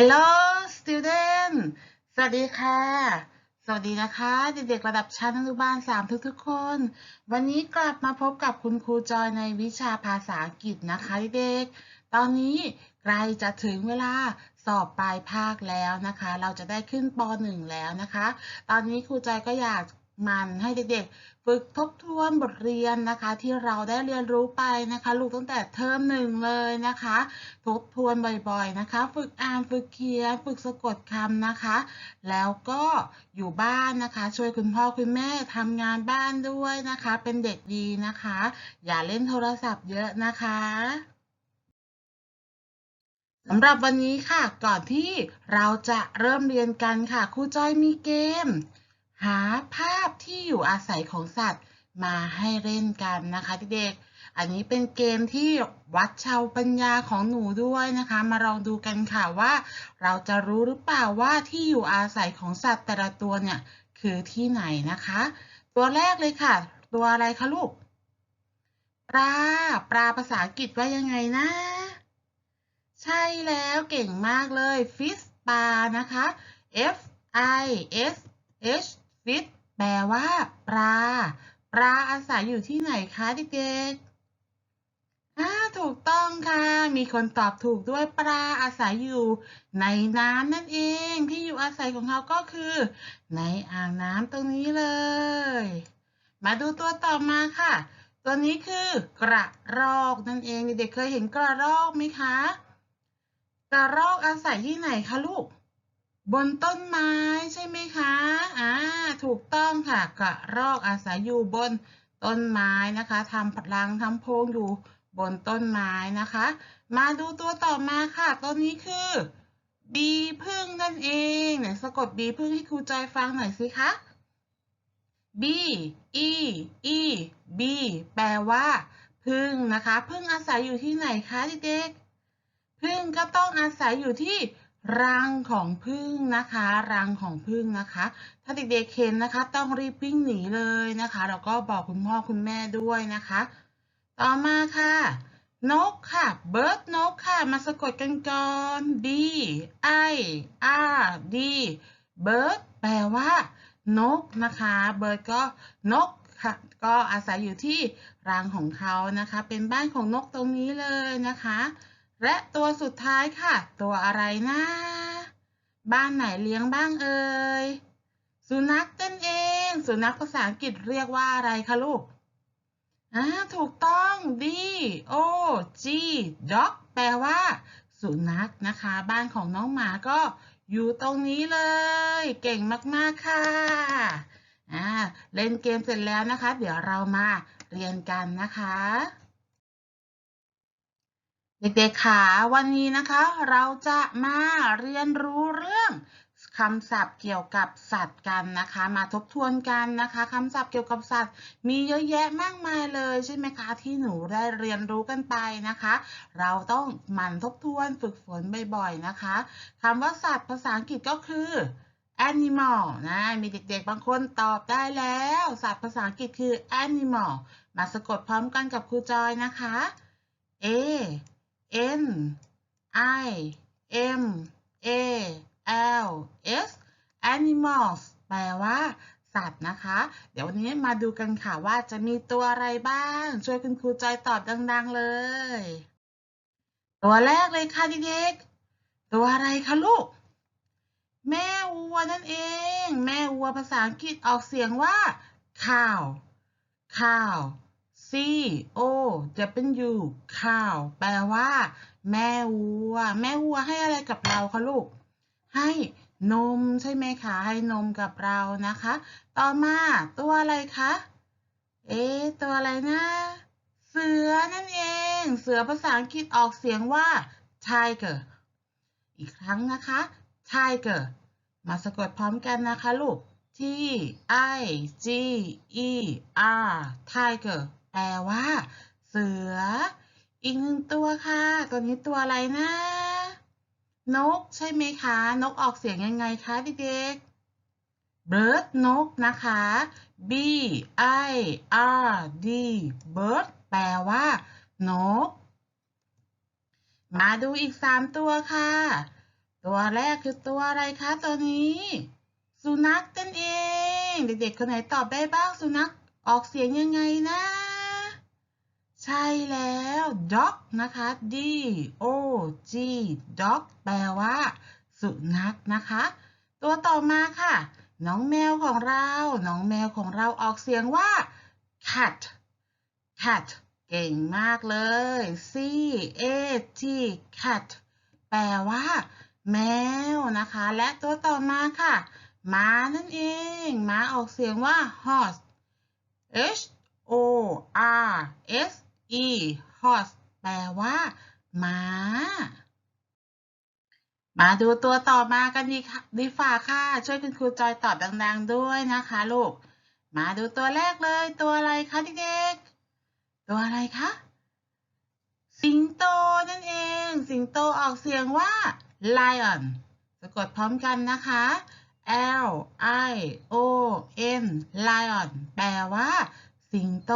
Hello student สวัสดีค่ะ สวัสดีนะคะ เด็กๆระดับชั้นอนุบาล3ทุกๆคน วันนี้กลับมาพบกับคุณครูจอยในวิชาภาษาอังกฤษนะคะเด็กๆ ตอนนี้ใกล้จะถึงเวลาสอบปลายภาคแล้วนะคะ เราจะได้ขึ้นป .1 แล้วนะคะ ตอนนี้ครูจอยก็อยาก มันให้เด็กๆ ฝึกทบทวนบทเรียนนะคะ ที่เราได้เรียนรู้ไปนะคะ ลูกตั้งแต่เทอมหนึ่งเลยนะคะ ทบทวนบ่อยๆนะคะ ฝึกอ่านฝึกเขียน ฝึกสะกดคำนะคะ แล้วก็อยู่บ้านนะคะ ช่วยคุณพ่อคุณแม่ทำงานบ้านด้วยนะคะ เป็นเด็กดีนะคะ อย่าเล่นโทรศัพท์เยอะนะคะสำหรับวันนี้ค่ะ ก่อนที่เราจะเริ่มเรียนกันค่ะครูจอยมีเกม หาภาพที่อยู่อาศัยของสัตว์มาให้เล่นกันนะคะเด็กๆ อันนี้เป็นเกมที่วัดชาวปัญญาของหนูด้วยนะคะ มาลองดูกันค่ะว่า เราจะรู้หรือเปล่าว่าที่อยู่อาศัยของสัตว์แต่ละตัวเนี่ยคือที่ไหนนะคะ ตัวแรกเลยค่ะ ตัวอะไรคะลูก ปลา ปลาภาษาอังกฤษว่ายังไงนะ ใช่แล้วเก่งมากเลย fish ปลานะคะ F I S H fish แปลว่า ปลา ปลาอาศัยอยู่ที่ไหนคะเด็กๆอ่าถูกต้องค่ะ มีคนตอบถูกด้วยปลาอาศัยอยู่ ในน้ำนั่นเองที่อยู่อาศัยของเขาก็คือ ในอ่างน้ำตรงนี้เลย มาดูตัวต่อมาค่ะ ตัวนี้คือกระรอกนั่นเองเด็กๆเคยเห็นกระรอกไหมคะ กระรอกอาศัยที่ไหนคะลูก บนต้นไม้ใช่ไหมคะ อ่า ถูกต้องค่ะ กระรอกอาศัยอยู่บนต้นไม้นะคะทำรังทำโพรงอยู่บนต้นไม้นะคะ มาดูตัวต่อมาค่ะ ตัวนี้คือบีพึ่งนั่นเองไหนสะกดบีพึ่งให้ครูจอยฟังหน่อยสิคะ B E E B แปลว่าพึ่งนะคะ พึ่งอาศัยอยู่ที่ไหนคะเด็กๆพึ่งก็ต้องอาศัยอยู่ที่ รังของพึ่งนะคะ รังของพึ่งนะคะ ถ้าเด็กๆเห็นนะคะ ต้องรีบวิ่งหนีเลยนะคะแล้วก็บอกคุณพ่อคุณแม่ด้วยนะคะ ต่อมาค่ะ นกค่ะ bird นกค่ะ มาสะกดกันก่อน B I R D bird แปลว่า นกนะคะ bird ก็นกค่ะ ก็อาศัยอยู่ที่รังของเขานะคะ เป็นบ้านของนกตรงนี้เลยนะคะ และตัวสุดท้ายค่ะ ตัวอะไรนะ บ้านไหนเลี้ยงบ้างเอ่ย สุนัขนั่นเอง สุนัขภาษาอังกฤษเรียกว่าอะไรคะลูกอ่าถูกต้อง D O G dog แปลว่า สุนัขนะคะ บ้านของน้องหมาก็อยู่ตรงนี้เลย เก่งมาก ๆ ค่ะอ่าเล่นเกมเสร็จแล้วนะคะ เดี๋ยวเรามาเรียนกันนะคะ เด็กๆค่ะวันนี้นะคะเราจะมาเรียนรู้เรื่องคำศัพท์เกี่ยวกับสัตว์กันนะคะ มาทบทวนกันนะคะคำศัพท์เกี่ยวกับสัตว์ มีเยอะแยะมากมายเลยใช่ไหมคะที่หนูได้เรียนรู้กันไปนะคะ เราต้องหมั่นทบทวนฝึกฝนบ่อยๆนะคะคำว่าสัตว์ภาษาอังกฤษก็คือ animal นะมีเด็กๆบางคนตอบได้แล้ว สัตว์ภาษาอังกฤษคือ animal มาสะกดพร้อมกันกับครูจอยนะคะ A N I M A L S animals แปลว่าสัตว์นะคะ เดี๋ยววันนี้มาดูกันค่ะว่าจะมีตัวอะไรบ้าง ช่วยคุณครูจอยตอบดัง ๆ เลย ตัวแรกเลยค่ะเด็กๆตัวอะไรคะลูก แม่วัวนั่นเอง แม่วัวภาษาอังกฤษออกเสียงว่า cow cow C O W cow แปลว่า แม่วัว แม่วัวให้อะไรกับเราคะลูก ให้นมใช่ไหมคะ ให้นมกับเรานะคะ ต่อมาตัวอะไรคะ เอ๊ตัวอะไรนะ เสือนั่นเอง เสือภาษาอังกฤษออกเสียงว่า tiger อีกครั้งนะคะ tiger มาสะกดพร้อมกันนะคะลูก T I G E R tiger ลว่า เสือ อีกหนึ่งตัวค่ะ ตัวนี้ตัวอะไรนะ นกใช่ไหมคะ นกออกเสียงยังไงคะเด็กๆ bird นกนะคะ B I R D bird แปลว่า นก มาดูอีกสามตัวค่ะตตัวแรกคือตัวอะไรคะตัวนี้ สุนัขนั่นเอง เด็กๆคนไหนตอบได้บ้างสุนัขออกเสียงยังไงนะ ใช่แล้ว dog นะคะ d o g dog แปลว่า สุนัขนะคะ ตัวต่อมาค่ะ น้องแมวของเรา น้องแมวของเราออกเสียงว่า cat cat เก่งมากเลย c a t cat แปลว่า แมวนะคะ และตัวต่อมาค่ะม้านั่นเองม้าออกเสียงว่า horse h horse แปลว่าม้า มาดูตัวต่อมากันดีค่ะดีฝ่าค่ะ ช่วยคุณครูจอยตอบดัง ๆ ด้วยนะคะลูก มาดูตัวแรกเลย ตัวอะไรคะเด็กๆ ตัวอะไรคะ สิงโตนั่นเอง สิงโตออกเสียงว่า lion สะกดพร้อมกันนะคะ L I O N lion แปลว่า สิงโต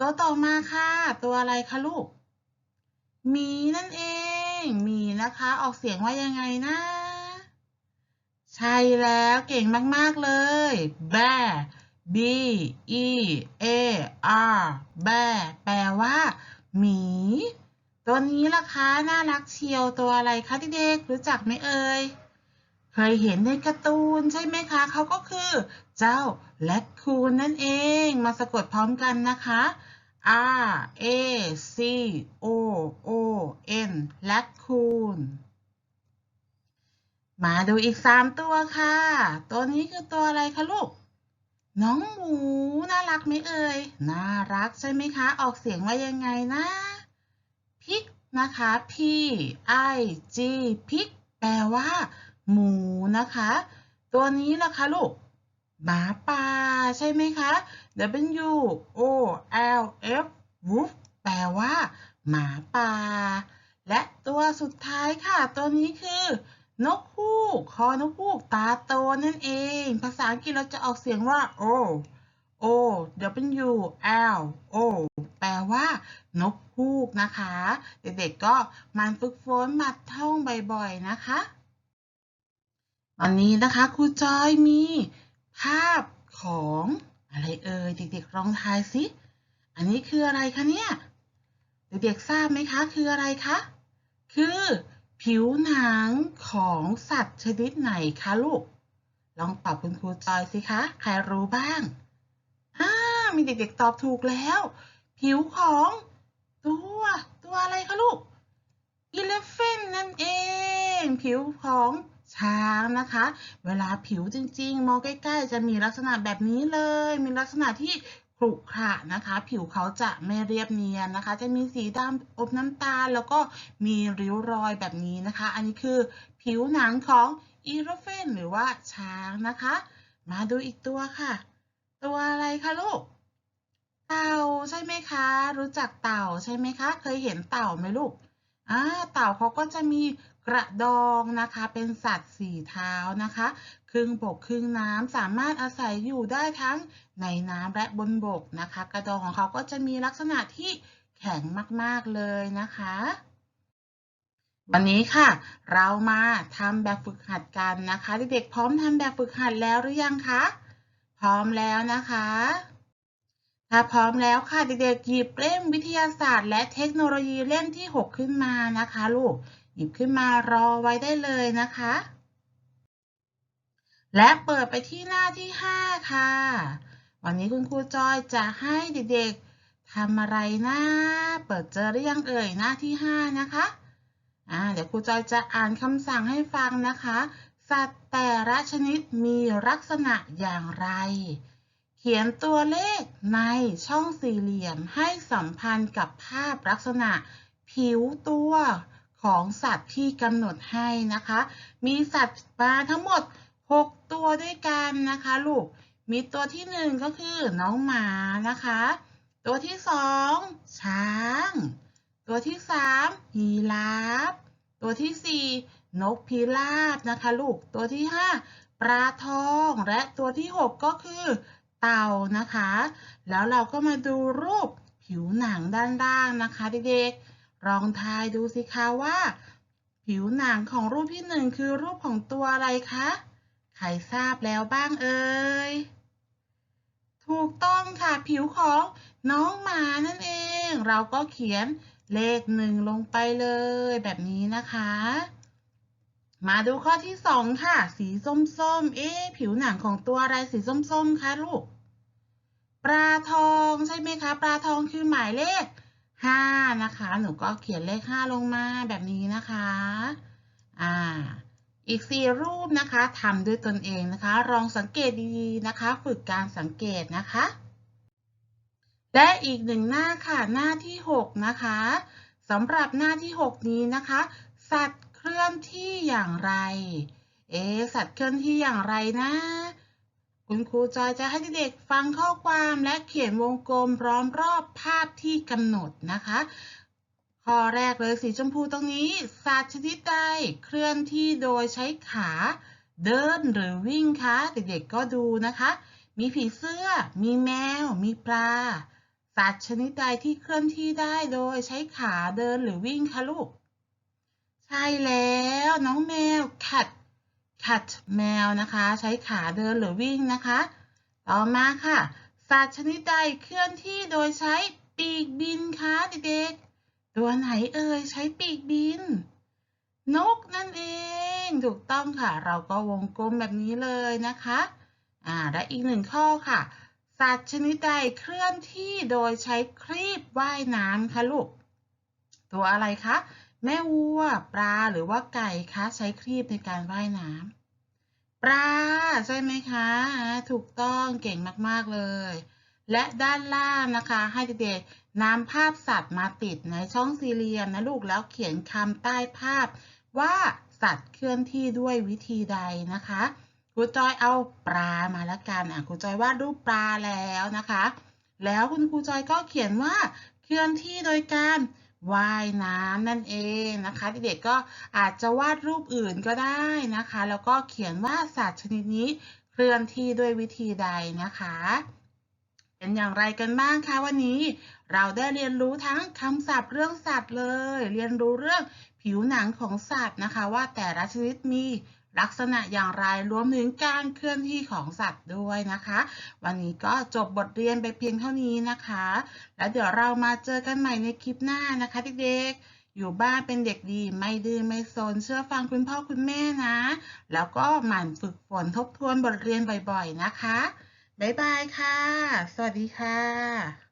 ตัวต่อมาค่ะ ตัวอะไรคะลูก มีนั่นเอง มีนะคะ ออกเสียงว่ายังไงนะ ใช่แล้วเก่งมาก ๆ เลย bear b e a r bear แปลว่า หมี ตัวนี้ล่ะคะ น่ารักเชียวตัวอะไรคะเด็กๆรู้จักไหมเอ่ย เคยเห็นในการ์ตูนใช่ไหมคะ เขาก็คือ เจ้าแลคคูนนั่นเอง มาสะกดพร้อมกันนะคะ R A C O O N แลคคูนมาดูอีกสามตัวค่ะ ตัวนี้คือตัวอะไรคะลูก น้องหมูน่ารักไหมเอ่ย น่ารักใช่ไหมคะ ออกเสียงว่ายังไงนะ พิกนะคะ P I G พิกแปลว่า หมูนะคะ ตัวนี้ล่ะคะลูก หมาป่าใช่ไหมคะ W O L F wolf แปลว่า หมาป่า และตัวสุดท้ายค่ะ ตัวนี้คือนกฮูก คอนกฮูก ตาโตนั่นเอง ภาษาอังกฤษเราจะออกเสียงว่า o o w l o แปลว่า นกฮูกนะคะ เด็กๆก็มันฝึกฝนมาท่องบ่อยๆนะคะ วันนี้นะคะครูจอยมีภาพของ อะไรเอ่ยเด็กๆลองทายสิ อันนี้คืออะไรคะเนี่ยเด็กๆทราบไหมคะ คืออะไรคะ คือผิวหนังของสัตว์ชนิดไหนคะลูก ลองตอบคุณครูจอยสิคะ ใครรู้บ้างอ่ามีเด็กๆตอบถูกแล้ว ผิวของตัวตัวอะไรคะลูก elephant นั่นเอง ผิวของ ช้างนะคะ เวลาผิวจริง ๆ มองใกล้ ๆ จะมีลักษณะแบบนี้เลย มีลักษณะที่ขรุขระนะคะ ผิวเขาจะไม่เรียบเนียนนะคะ จะมีสีดำอมน้ำตาล แล้วก็มีริ้วรอยแบบนี้นะคะ อันนี้คือผิวหนังของอีโรเฟนหรือว่าช้างนะคะ มาดูอีกตัวค่ะ ตัวอะไรคะลูก เต่าใช่ไหมคะ รู้จักเต่าใช่ไหมคะ เคยเห็นเต่าไหมลูกอ่าเต่าเขาก็จะมี กระดองนะคะเป็นสัตว์สี่เท้านะคะ ครึ่งบกครึ่งน้ำสามารถอาศัยอยู่ได้ทั้งในน้ำและบนบกนะคะ กระดองของเขาก็จะมีลักษณะที่แข็งมากๆเลยนะคะ วันนี้ค่ะ เรามาทำแบบฝึกหัดกันนะคะเด็กๆพร้อมทำแบบฝึกหัดแล้วหรือยังคะพร้อมแล้วนะคะถ้าพร้อมแล้วค่ะเด็กๆหยิบเล่มวิทยาศาสตร์ และเทคโนโลยีเล่มที่ 6 ขึ้นมานะคะ ลูก หยิบขึ้นมารอไว้ได้เลยนะคะ และเปิดไปที่หน้าที่ 5 ค่ะ วันนี้คุณครูจอยจะให้เด็กๆทำอะไรนะ เปิดเจอหรือยังเอ่ยหน้าที่ 5 นะคะอ่าเดี๋ยวครูจอยจะอ่านคำสั่งให้ฟังนะคะ สัตว์แต่ละชนิดมีลักษณะอย่างไร เขียนตัวเลขในช่องสี่เหลี่ยมให้สัมพันธ์กับภาพลักษณะ ผิวตัว ของสัตว์ที่กำหนดให้นะคะ มีสัตว์มาทั้งหมด 6 ตัวด้วยกันนะคะลูก มีตัวที่หนึ่งก็คือน้องหมานะคะ ตัวที่สองช้าง ตัวที่สามยีราฟ ตัวที่สี่นกพิราบนะคะลูก ตัวที่ห้าปลาทอง และตัวที่หกก็คือเต่านะคะ แล้วเราก็มาดูรูปผิวหนังด้านล่างนะคะเด็กๆ ลองทายดูสิคะว่า ผิวหนังของรูปที่หนึ่งคือรูปของตัวอะไรคะ ใครทราบแล้วบ้างเอ่ย ถูกต้องค่ะ ผิวของน้องหมานั่นเอง เราก็เขียนเลขหนึ่งลงไปเลยแบบนี้นะคะ มาดูข้อที่สองค่ะ สีส้มๆ เอ๊ะผิวหนังของตัวอะไรสีส้มๆ คะลูก ปลาทองใช่ไหมคะ ปลาทองคือหมายเลข ห้านะคะ หนูก็เขียนเลขห้าลงมาแบบนี้นะคะ อ่า อีกสี่รูปนะคะทำด้วยตนเองนะคะ ลองสังเกตดีๆนะคะ ฝึกการสังเกตนะคะ และอีกหนึ่งหน้าค่ะหน้าที่หกนะคะสำหรับหน้าที่หกนี้นะคะ สัตว์เคลื่อนที่อย่างไร เอ๊ะสัตว์เคลื่อนที่อย่างไรนะ คุณครูจอยจะให้เด็กฟังข้อความและเขียนวงกลมพร้อมรอบภาพที่กำหนดนะคะ ข้อแรกเลยสีชมพูตรงนี้ สัตว์ชนิดใดเคลื่อนที่โดยใช้ขาเดินหรือวิ่งคะเด็กๆก็ดูนะคะ มีผีเสื้อ มีแมว มีปลา สัตว์ชนิดใดที่เคลื่อนที่ได้โดยใช้ขาเดินหรือวิ่งคะลูก ใช่แล้วน้องแมว cat cat แมวนะคะ ใช้ขาเดินหรือวิ่งนะคะ ต่อมาค่ะ สัตว์ชนิดใดเคลื่อนที่โดยใช้ปีกบินคะเด็กๆ ตัวไหนเอ่ยใช้ปีกบิน นกนั่นเอง ถูกต้องค่ะ เราก็วงกลมแบบนี้เลยนะคะอ่าและอีกหนึ่งข้อค่ะ สัตว์ชนิดใดเคลื่อนที่โดยใช้ครีบว่ายน้ำคะลูก ตัวอะไรคะ แม่วัว ปลาหรือว่าไก่คะใช้ครีบในการว่ายน้ำปลาใช่ไหมคะ ถูกต้องเก่งมากๆเลย และด้านล่างนะคะ ให้เด็กๆนำภาพสัตว์มาติดในช่องสี่เหลี่ยมนะลูกแล้วเขียนคำใต้ภาพ ว่าสัตว์เคลื่อนที่ด้วยวิธีใดนะคะครูจอยเอาปลามาละกันอะครูจอยวาดรูปปลาแล้วนะคะ แล้วคุณครูจอยก็เขียนว่าเคลื่อนที่โดยการ ว่ายน้ำนั่นเองนะคะ เด็กๆก็อาจจะวาดรูปอื่นก็ได้นะคะ แล้วก็เขียนว่าสัตว์ชนิดนี้เคลื่อนที่ด้วยวิธีใดนะคะเป็นอย่างไรกันบ้างคะวันนี้เราได้เรียนรู้ทั้งคำศัพท์เรื่องสัตว์เลย เรียนรู้เรื่องผิวหนังของสัตว์นะคะ ว่าแต่ละชนิดมี ลักษณะอย่างไรรวมถึงการเคลื่อนที่ของสัตว์ด้วยนะคะ วันนี้ก็จบบทเรียนไปเพียงเท่านี้นะคะ แล้วเดี๋ยวเรามาเจอกันใหม่ในคลิปหน้านะคะเด็กๆ อยู่บ้านเป็นเด็กดีไม่ดื้อไม่โซนเชื่อฟังคุณพ่อคุณแม่นะ แล้วก็หมั่นฝึกฝนทบทวนบทเรียนบ่อยๆนะคะ บ๊ายบายค่ะ สวัสดีค่ะ